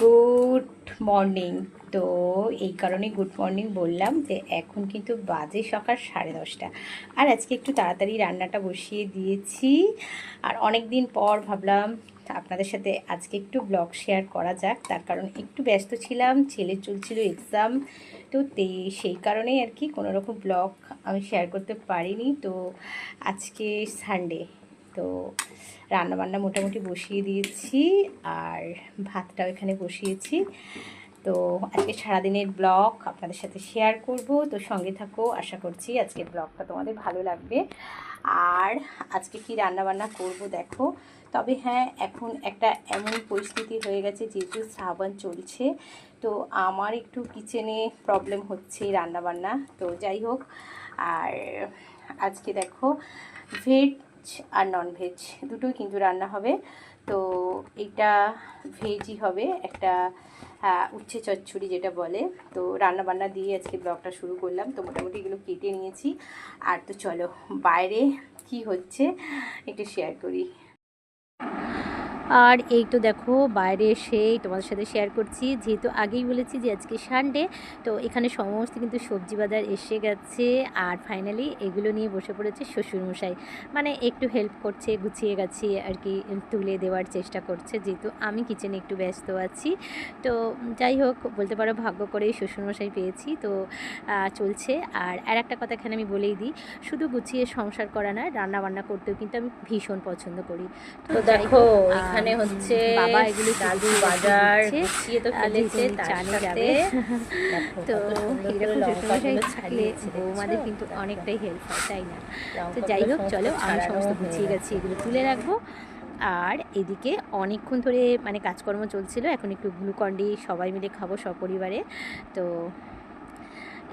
Good morning. তো এই কারণে গুড মর্নিং বললাম যে, এখন কিন্তু বাজে সকাল সাড়ে দশটা। আর আজকে একটু তাড়াতাড়ি রান্নাটা বসিয়ে দিয়েছি। আর অনেক দিন পর ভাবলাম আপনাদের সাথে আজকে একটু ব্লগ শেয়ার করা যাক। তার কারণ একটু ব্যস্ত ছিলাম ছেলে চলছিল এক্সাম তো, সেই কারণেই আর কি কোনো রকম ব্লগ আমি শেয়ার করতে পারিনি। তো আজকে সানডে তো রান্নাবান্না মোটামুটি বসিয়ে দিয়েছি আর ভাতটাও এখানে বসিয়েছি। তো আজকে সারাদিনের ব্লগ আপনাদের সাথে শেয়ার করব। তো সঙ্গে থাকো, আশা করছি আজকের ব্লগটা তোমাদের ভালো লাগবে। আর আজকে কি রান্নাবান্না করব দেখো। তবে হ্যাঁ এখন একটা এমন পরিস্থিতি হয়ে গেছে যেহেতু শ্রাবণ চলছে, তো আমার একটু কিচেনে প্রবলেম হচ্ছে রান্নাবান্না। তো যাই হোক, আর আজকে দেখো ভেজ আর নন ভেজ দুটোই কিন্তু রান্না হবে। তো এটা ভেজই হবে, একটা উচ্ছে চচ্চড়ি যেটা বলে। তো রান্না বান্না দিয়ে আজকে ব্লগটা শুরু করলাম। তো মোটামুটি এগুলো কেটে নিয়েছি। আর তো চলো, বাইরে কি হচ্ছে একটু শেয়ার করি। আর এই তো দেখো বাইরে এসেই তোমাদের সাথে শেয়ার করছি। যেহেতু আগেই বলেছি যে আজকে সানডে তো এখানে সমস্ত কিন্তু সবজি বাজার এসে গেছে। আর ফাইনালি এগুলো নিয়ে বসে পড়েছে শ্বশুরমশাই। মানে একটু হেল্প করছে গুছিয়ে গেছি আর কি তুলে দেওয়ার চেষ্টা করছে। যেহেতু আমি কিচেনে একটু ব্যস্ত আছি। তো যাই হোক বলতে পারো ভাগ্য করেই শ্বশুরমশাই পেয়েছি। তো চলছে। আর আর একটা কথা এখানে আমি বলেই দিই শুধু গুছিয়ে সংসার করা না রান্না বান্না করতেও কিন্তু আমি ভীষণ পছন্দ করি। তো যাই দেখো এখানে হচ্ছে বাবা এগুলো দাদু বাজার গুছিয়ে তো ফেলেছে তার সাথে। তো এরকম শ্বশুরমশাই থাকলে বৌমাদের কিন্তু অনেকটাই হেল্প হয় তাই না? তো যাই হোক চলো আমি সমস্ত গুছিয়ে গেছি। এগুলো তুলে রাখব। আর এদিকে অনেকক্ষণ ধরে মানে কাজকর্ম চলছিল এখন একটু গ্লুকন্ডি সবাই মিলে খাব সপরিবারে। তো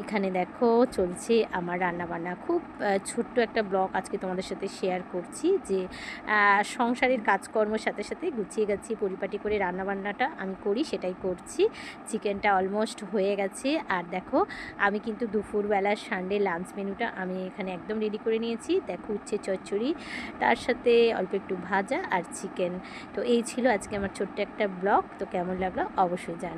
এখানে দেখো চলছে আমার রান্নাবান্না। খুব ছোট্ট একটা ব্লগ আজকে তোমাদের সাথে শেয়ার করছি যে সংসারের কাজকর্মের সাথে সাথে গুছিয়ে গেছি পরিপাটি করে রান্নাবান্নাটা আমি করি, সেটাই করছি। চিকেনটা অলমোস্ট হয়ে গেছে। আর দেখো, আমি কিন্তু দুপুরবেলার সানডে লাঞ্চ মেনুটা আমি এখানে একদম রেডি করে নিয়েছি। দেখো উচ্ছে চচ্চড়ি, তার সাথে অল্প একটু ভাজা আর চিকেন তো এই ছিল আজকে আমার ছোট্ট একটা ব্লগ। তো কেমন লাগল অবশ্যই জানিও।